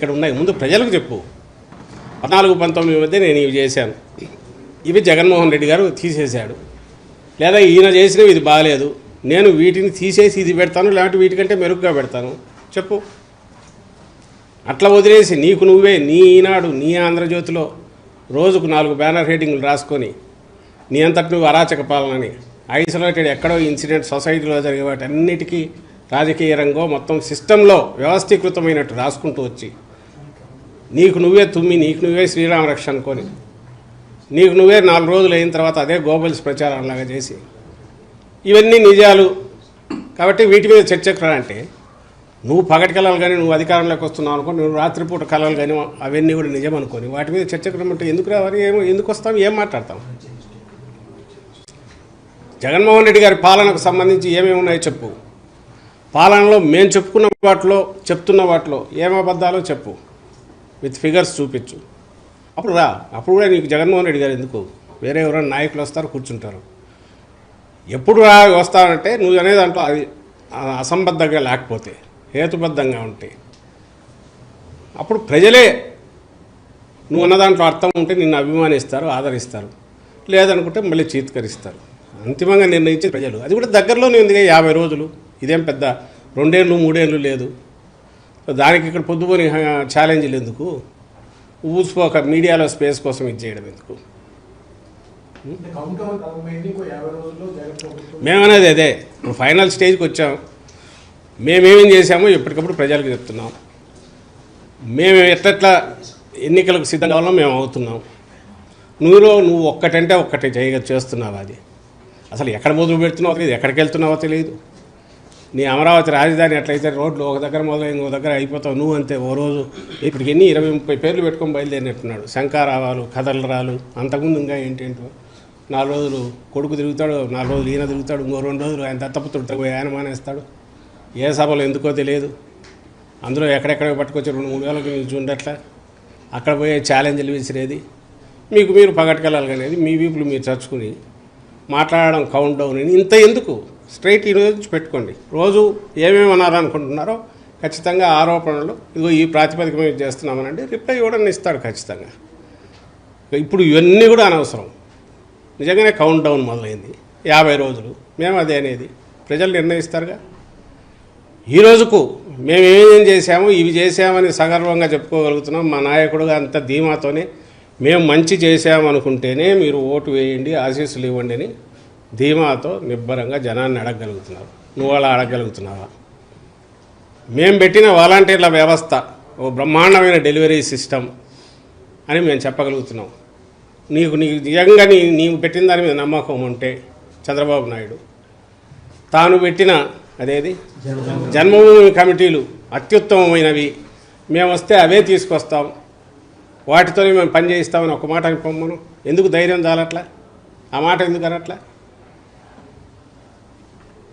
ఇక్కడ ఉన్నాయి. ముందు ప్రజలకు చెప్పు. పద్నాలుగు పంతొమ్మిది మధ్య నేను ఇవి చేశాను. ఇవి జగన్మోహన్ రెడ్డి గారు తీసేశాడు. లేదా ఈయన చేసినవి ఇది బాగాలేదు నేను వీటిని తీసేసి ఇది పెడతాను లేకపోతే వీటికంటే మెరుగ్గా పెడతాను. చెప్పు. అట్లా వదిలేసి నీకు నువ్వే నీ ఈనాడు నీ ఆంధ్రజ్యోతిలో రోజుకు నాలుగు బ్యానర్ హెడ్డింగ్లు రాసుకొని నీ అంతటి నువ్వు అరాచక పాలనని ఐసోలేటెడ్ ఎక్కడో ఇన్సిడెంట్ సొసైటీలో జరిగే వాటి అన్నిటికీ రాజకీయ రంగం మొత్తం సిస్టంలో వ్యవస్థీకృతమైనట్టు రాసుకుంటూ వచ్చి నీకు నువ్వే తుమ్మి నీకు నువ్వే శ్రీరామ రక్ష అనుకొని నీకు నువ్వే నాలుగు రోజులు అయిన తర్వాత అదే గోబల్స్ ప్రచారంలాగా చేసి ఇవన్నీ నిజాలు. కాబట్టి వీటి మీద చర్చకు రాంటే నువ్వు పగటి కళలు కానీ నువ్వు అధికారంలోకి వస్తున్నావు అనుకో నువ్వు రాత్రిపూట కళలు కానీ అవన్నీ కూడా నిజం అనుకోని వాటి మీద చర్చకు రమ్మంటే ఎందుకు రావాలి ఏమో ఎందుకు వస్తాం ఏం మాట్లాడతాం? జగన్మోహన్ రెడ్డి గారి పాలనకు సంబంధించి ఏమేమి ఉన్నాయో చెప్పు. పాలనలో మేము చెప్పుకున్న వాటిలో చెప్తున్న వాటిలో ఏం అబద్ధాలో చెప్పు. విత్ ఫిగర్స్ చూపించు. అప్పుడు రా. అప్పుడు కూడా నీకు జగన్మోహన్ రెడ్డి గారు ఎందుకు? వేరే ఎవరైనా నాయకులు వస్తారు కూర్చుంటారు. ఎప్పుడు రా వస్తారంటే నువ్వు అనే దాంట్లో అది అసంబద్ధంగా లేకపోతే హేతుబద్ధంగా ఉంటే. అప్పుడు ప్రజలే నువ్వు ఉన్న దాంట్లో అర్థం ఉంటే నిన్ను అభిమానిస్తారు ఆదరిస్తారు. లేదనుకుంటే మళ్ళీ చీత్కరిస్తారు. అంతిమంగా నిర్ణయించే ప్రజలు. అది కూడా దగ్గరలోనే ఉంది యాభై రోజులు. ఇదేం పెద్ద రెండేళ్ళు మూడేళ్ళు లేదు. దానికి ఇక్కడ పొద్దుపోని ఛాలెంజ్లు ఎందుకు? ఊసిపోక మీడియాలో స్పేస్ కోసం ఇది చేయడం ఎందుకు? మేమనేది అదే. ఇప్పుడు ఫైనల్ స్టేజ్కి వచ్చాం. మేమేమేం చేశామో ఎప్పటికప్పుడు ప్రజలకు చెప్తున్నాం. మేము ఎట్లెట్లా ఎన్నికలకు సిద్ధంగా కావాలో మేము అవుతున్నాం. నువ్వులో నువ్వు ఒక్కటంటే ఒక్కటే చేయ చేస్తున్నావు అది? అసలు ఎక్కడ మొదలు పెడుతున్నావో తెలియదు. ఎక్కడికి వెళ్తున్నావో తెలియదు. నీ అమరావతి రాజధాని ఎట్లయితే రోడ్లు ఒక దగ్గర మొదలై ఇంకో దగ్గర అయిపోతావు నువ్వు అంతే ఓ రోజు. ఇప్పటికి ఎన్ని ఇరవై ముప్పై పేర్లు పెట్టుకొని బయలుదేరినట్టున్నాడు. శంకారావాలు కథలరాలు అంతకుముందు ఇంకా ఏంటేంటో. నాలుగు రోజులు కొడుకు తిరుగుతాడు నాలుగు రోజులు ఈయన తిరుగుతాడు ఇంకో రెండు రోజులు ఆయన దత్తపుత్రుడు పోయి ఆయన మానేస్తాడు. ఏ సభలో ఎందుకో తెలియదు. అందులో ఎక్కడెక్కడ పట్టుకొచ్చి రెండు మూడు వేలకు మీరు ఉండట్లా. అక్కడ పోయే ఛాలెంజ్లు విసిరేది. మీకు మీరు పగట్టుకెళ్ళాలి అనేది మీ వీపులు మీరు చచ్చుకుని మాట్లాడడం కౌంట్ డౌన్ అని ఇంత ఎందుకు? స్ట్రైట్ ఈ రోజు నుంచి పెట్టుకోండి. రోజు ఏమేమి అనాలనుకుంటున్నారో ఖచ్చితంగా ఆరోపణలు ఇదిగో ఈ ప్రాతిపదిక మేము చేస్తున్నామనండి రిప్లై ఇవ్వడం ఇస్తాడు ఖచ్చితంగా. ఇప్పుడు ఇవన్నీ కూడా అనవసరం. నిజంగానే కౌంట్ డౌన్ మొదలైంది. యాభై రోజులు. మేము అదే అనేది. ప్రజలు నిర్ణయిస్తారుగా? ఈ రోజుకు మేము ఏమేం చేశాము ఇవి చేశామని సగర్వంగా చెప్పుకోగలుగుతున్నాం. మా నాయకుడుగా అంత ధీమాతోనే మేము మంచి చేశామనుకుంటేనే మీరు ఓటు వేయండి ఆశీస్సులు ఇవ్వండి అని ధీమాతో నిబ్బరంగా జనాన్ని అడగగలుగుతున్నారు. నువ్వు అలా అడగగలుగుతున్నావా? మేము పెట్టిన వాలంటీర్ల వ్యవస్థ ఓ బ్రహ్మాండమైన డెలివరీ సిస్టమ్ అని మేము చెప్పగలుగుతున్నాం. నీకు నీకు నిజంగా నీ నీవు పెట్టిన దాని మీద నమ్మకం ఉంటే చంద్రబాబు నాయుడు తాను పెట్టిన అదేది? జన్మభూమి కమిటీలు అత్యుత్తమమైనవి. మేము వస్తే అవే తీసుకొస్తాం. వాటితోనే మేము పని చేయిస్తామని ఒక మాట పొమ్మను. ఎందుకు ధైర్యం చాలట్లా? ఆ మాట ఎందుకు అనట్లా?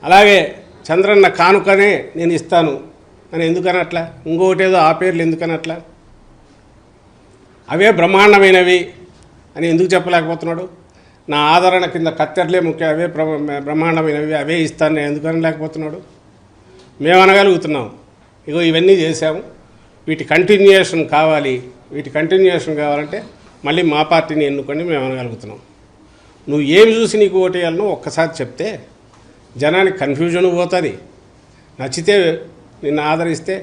అలాగే చంద్రన్న కానుకనే నేను ఇస్తాను. అని ఎందుకనట్లా? ఇంకోటేదో ఆ పేర్లు ఎందుకనట్లా? అవే బ్రహ్మాండమైనవి అని ఎందుకు చెప్పలేకపోతున్నాడు? నా ఆదరణ కింద కత్తెరలే ముఖ్య. అవే బ్రహ్మాండమైనవి అవే ఇస్తాను నేను ఎందుకు లేకపోతున్నాడు మేము అనగలుగుతున్నాం. ఇగో ఇవన్నీ చేశాము. వీటి కంటిన్యూయేషన్ కావాలి. వీటి కంటిన్యూయేషన్ కావాలంటే మళ్ళీ మా పార్టీని ఎన్నుకొని మేము అనగలుగుతున్నాం. నువ్వు ఏమి చూసి నీకు ఓటేయాలనో ఒక్కసారి చెప్తే జనానికి కన్ఫ్యూజన్ పోతుంది. నచ్చితే నిన్ను ఆదరిస్తే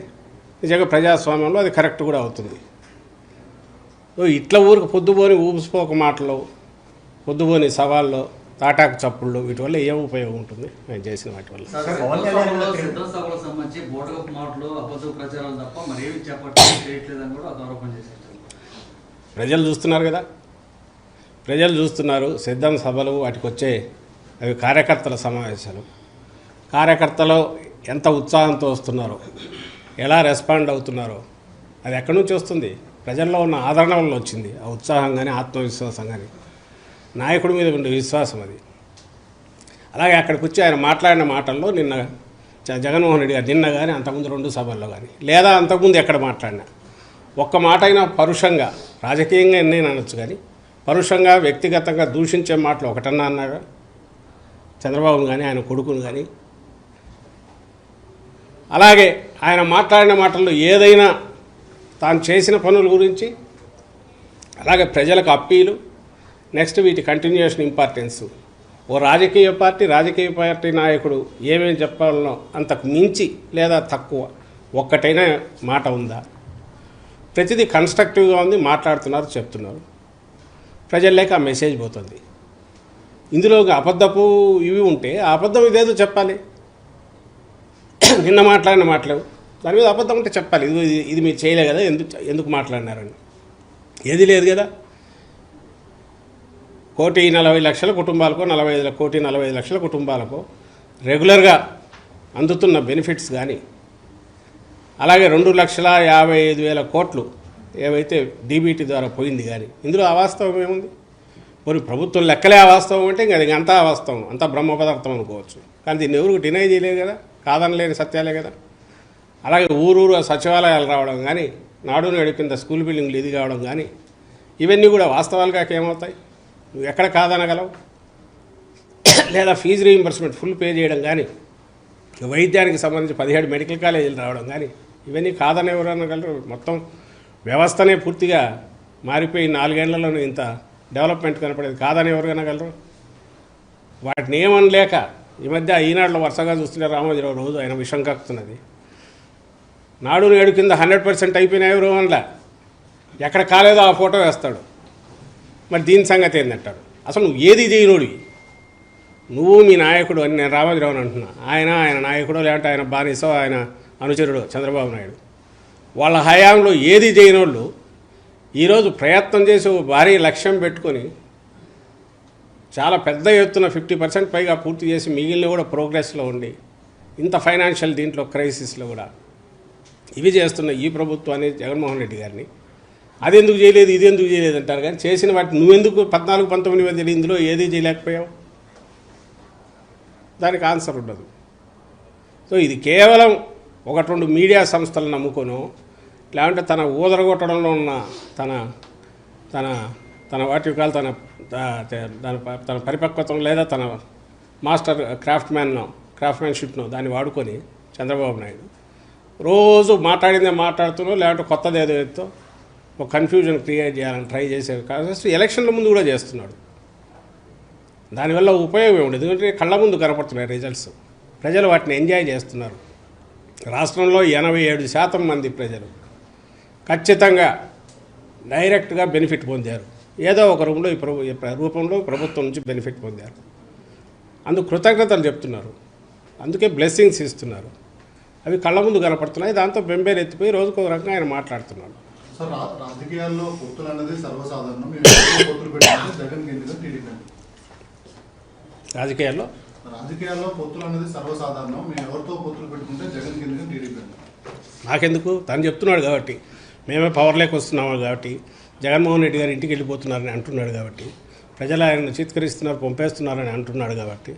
నిజంగా ప్రజాస్వామ్యంలో అది కరెక్ట్ కూడా అవుతుంది. ఇట్లా ఊరికి పొద్దుపోని ఊపిసిపోక మాటలు పొద్దుపోని సవాళ్ళు తాటాకు చప్పుళ్ళు వీటి వల్ల ఏం ఉపయోగం ఉంటుంది? మేము చేసిన వాటి వల్ల. ప్రజలు చూస్తున్నారు కదా. ప్రజలు చూస్తున్నారు సిద్ధం సభలు వాటికి వచ్చే అవి కార్యకర్తల సమావేశాలు. కార్యకర్తలు ఎంత ఉత్సాహంతో వస్తున్నారో ఎలా రెస్పాండ్ అవుతున్నారో అది ఎక్కడి నుంచి వస్తుంది? ప్రజల్లో ఉన్న ఆదరణ వల్ల వచ్చింది. ఆ ఉత్సాహం కానీ ఆత్మవిశ్వాసం కానీ నాయకుడి మీద ఉండే విశ్వాసం అది. అలాగే అక్కడికి వచ్చి ఆయన మాట్లాడిన మాటల్లో నిన్న జ- జగన్మోహన్ రెడ్డి గారు నిన్న కానీ అంతకుముందు రెండు సభల్లో కానీ లేదా అంతకుముందు ఎక్కడ మాట్లాడినా ఒక్క మాట అయినా పరుషంగా రాజకీయంగా ఎన్నైనా అనొచ్చు కానీ పరుషంగా వ్యక్తిగతంగా దూషించే మాటలు ఒకటన్నా అన్నారా? చంద్రబాబును కానీ ఆయన కొడుకును కానీ అలాగే ఆయన మాట్లాడిన మాటల్లో ఏదైనా తాను చేసిన పనుల గురించి అలాగే ప్రజలకు అప్పీలు నెక్స్ట్ వీటి కంటిన్యూషన్ ఇంపార్టెన్స్ ఓ రాజకీయ పార్టీ రాజకీయ పార్టీ నాయకుడు ఏమేమి చెప్పాలనో అంతకు మించి లేదా తక్కువ ఒక్కటైనా మాట ఉందా? ప్రతిదీ కన్స్ట్రక్టివ్గా ఉంది మాట్లాడుతున్నారు చెప్తున్నారు. ప్రజల్లోకి ఆ మెసేజ్ పోతుంది. ఇందులో ఒక అబద్ధపు ఇవి ఉంటే ఆ అబద్ధం ఇదేదో చెప్పాలి. నిన్న మాట్లాడిన మాటలు. దాని మీద అబద్ధం ఉంటే చెప్పాలి. ఇది ఇది- మీరు చేయలే కదా ఎందుకు ఎందుకు మాట్లాడినారని. ఏది లేదు కదా. కోటి నలభై లక్షల కుటుంబాలకో నలభై ఐదు కోటి నలభై ఐదు లక్షల కుటుంబాలకో రెగ్యులర్గా అందుతున్న బెనిఫిట్స్ కానీ అలాగే రెండు లక్షల యాభై ఐదు వేల కోట్లు ఏవైతే డీబీటీ ద్వారా పోయింది కానీ ఇందులో అవాస్తవం ఏముంది? మరి ప్రభుత్వం లెక్కలే వాస్తవం అంటే ఇంకా అది అంతా వాస్తవం. అంతా బ్రహ్మ పదార్థం అనుకోవచ్చు. కానీ దీన్ని ఎవరికి డినై చేయలేదు కదా? కాదనలేని సత్యాలే కదా? అలాగే ఊరూరు సచివాలయాలు రావడం కానీ నాడు గడిపిన స్కూల్ బిల్డింగ్లు ఇది కావడం కానీ ఇవన్నీ కూడా వాస్తవాలుగా ఏమవుతాయి? నువ్వు ఎక్కడ కాదనగలవు? లేదా ఫీజు రీయింబర్స్మెంట్ ఫుల్ పే చేయడం కానీ వైద్యానికి సంబంధించి పదిహేడు మెడికల్ కాలేజీలు రావడం కానీ ఇవన్నీ కాదని ఎవరు అనగలరు? మొత్తం వ్యవస్థనే పూర్తిగా మారిపోయి నాలుగేళ్ళలోనే ఇంత డెవలప్మెంట్ కనపడేది కాదని ఎవరు అనగలరు వాటిని ఏమనలేక ఈ మధ్య ఈనాడులో వరుసగా చూస్తుంటే రామోజీరావు రోజు ఆయన విషం కక్కుతున్నది నాడు నేడు కింద హండ్రెడ్ పర్సెంట్ అయిపోయినాయి ఎవరు ఎక్కడ కాలేదో ఆ ఫోటో వేస్తాడు. మరి దీని సంగతి ఏందంటాడు? అసలు నువ్వు ఏది చేయనోడివి? నువ్వు మీ నాయకుడు అని నేను రామోజీరావుని అంటున్నా. ఆయన ఆయన నాయకుడు లేదంటే ఆయన బానిసో ఆయన అనుచరుడు చంద్రబాబు నాయుడు. వాళ్ళ హయాంలో ఏది చేయనోళ్ళు ఈరోజు ప్రయత్నం చేసి ఓ భారీ లక్ష్యం పెట్టుకొని చాలా పెద్ద ఎత్తున ఫిఫ్టీ పర్సెంట్ పైగా పూర్తి చేసి మిగిలిన కూడా ప్రోగ్రెస్లో ఉండి ఇంత ఫైనాన్షియల్ దీంట్లో క్రైసిస్లో కూడా ఇవి చేస్తున్న ఈ ప్రభుత్వాన్ని జగన్మోహన్ రెడ్డి గారిని. అది ఎందుకు చేయలేదు ఇది ఎందుకు చేయలేదు అంటారు కానీ చేసిన వాటి నువ్వెందుకు పద్నాలుగు పంతొమ్మిది మధ్య ఇందులో ఏది చేయలేకపోయావు? దానికి ఆన్సర్ ఉండదు. సో ఇది కేవలం ఒకటి రెండు మీడియా సంస్థలను నమ్ముకొను లేదంటే తన ఊదరగొట్టడంలో ఉన్న తన తన తన వాటికాలు తన తన తన పరిపక్వతను లేదా తన మాస్టర్ క్రాఫ్ట్ మ్యాన్ను క్రాఫ్ట్ మ్యాన్షిప్ను దాన్ని వాడుకొని చంద్రబాబు నాయుడు రోజు మాట్లాడిందే మాట్లాడుతున్నావు లేదంటే కొత్తది ఏదో ఎత్తో ఒక కన్ఫ్యూజన్ క్రియేట్ చేయాలని ట్రై చేసే కాదు. ఎలక్షన్ల ముందు కూడా చేస్తున్నాడు. దానివల్ల ఉపయోగం ఏమి ఎందుకంటే కళ్ళ ముందు కనపడుతున్నాయి రిజల్ట్స్. ప్రజలు వాటిని ఎంజాయ్ చేస్తున్నారు. రాష్ట్రంలో ఎనభై ఏడు శాతం మంది ప్రజలు. ఖచ్చితంగా డైరెక్ట్గా బెనిఫిట్ పొందారు. ఏదో ఒక రూపంలో ఈ ప్రభు రూపంలో ప్రభుత్వం నుంచి బెనిఫిట్ పొందారు. అందుకు కృతజ్ఞతలు చెప్తున్నారు. అందుకే బ్లెస్సింగ్స్ ఇస్తున్నారు. అవి కళ్ళ ముందు కనపడుతున్నాయి. దాంతో బెంబేలు ఎత్తిపోయి రోజుకో రకంగా ఆయన మాట్లాడుతున్నాడు రాజకీయాల్లో పొత్తులు అనేది సర్వసాధారణం. మేము ఎవరితో పొత్తులు పెట్టుకుంటే జగన్ ఎందుకు టీడీపీ రాజకీయాల్లో? రాజకీయాల్లో పొత్తులు అనేది సర్వసాధారణం. మేము ఎవరితో పొత్తులు పెట్టుకుంటే జగన్ ఎందుకు టీడీపీ నాకెందుకు? తను చెప్తున్నాడు కాబట్టి. మేమే పవర్లోకి వస్తున్నాము కాబట్టి జగన్మోహన్ రెడ్డి గారు ఇంటికి వెళ్ళిపోతున్నారని అంటున్నాడు కాబట్టి ప్రజలు ఆయన చిత్కరిస్తున్నారు పంపేస్తున్నారని అంటున్నాడు కాబట్టి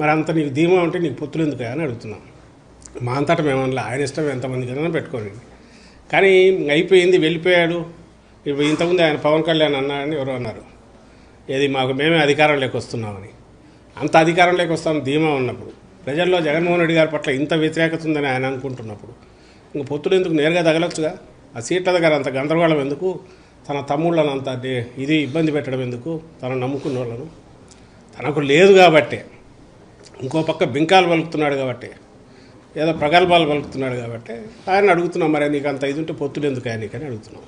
మరి అంత నీకు ధీమా ఉంటే నీకు పొత్తులు ఎందుకు అని అడుగుతున్నాం. మా అంతటా మేమన్నా ఆయన ఇష్టం ఎంతమంది కన్నా పెట్టుకోండి. కానీ అయిపోయింది వెళ్ళిపోయాడు. ఇప్పుడు ఇంతకుముందు ఆయన పవన్ కళ్యాణ్ అన్నారని ఎవరో అన్నారు. ఏది మాకు మేమే అధికారంలోకి వస్తున్నామని. అంత అధికారంలోకి వస్తామని ధీమా ఉన్నప్పుడు. ప్రజల్లో జగన్మోహన్ రెడ్డి గారి పట్ల ఇంత వ్యతిరేకత ఉందని ఆయన అనుకుంటున్నప్పుడు. ఇంక పొత్తులు ఎందుకు నేరుగా తగలొచ్చుగా? ఆ సీట్ల దగ్గర అంత గందరగోళం ఎందుకు? తన తమ్ముళ్ళను అంత ఇది ఇబ్బంది పెట్టడం ఎందుకు? తను నమ్ముకున్న వాళ్ళను తనకు లేదు కాబట్టే. ఇంకో పక్క బింకాలు పలుకుతున్నాడు కాబట్టి. ఏదో ప్రగల్భాలు పలుకుతున్నాడు కాబట్టి. ఆయన అడుగుతున్నాం మరి నీకు అంత ఇది ఉంటే పొత్తులు ఎందుకు నీకని అడుగుతున్నాం.